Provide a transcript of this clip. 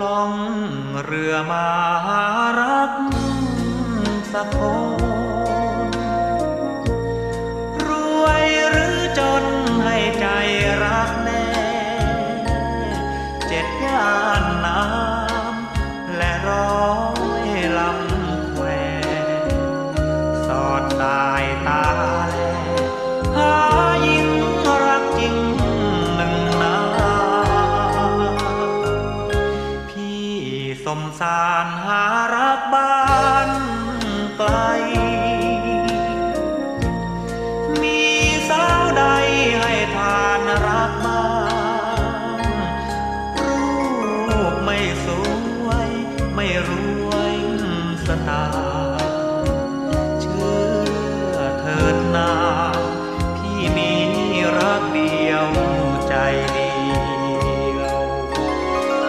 ล่องเรือมาหารักสักคน มสารหารักบ้านไกล มีสาวใดให้ทานรักบ้างรูปไม่สวย ไม่รวยสตา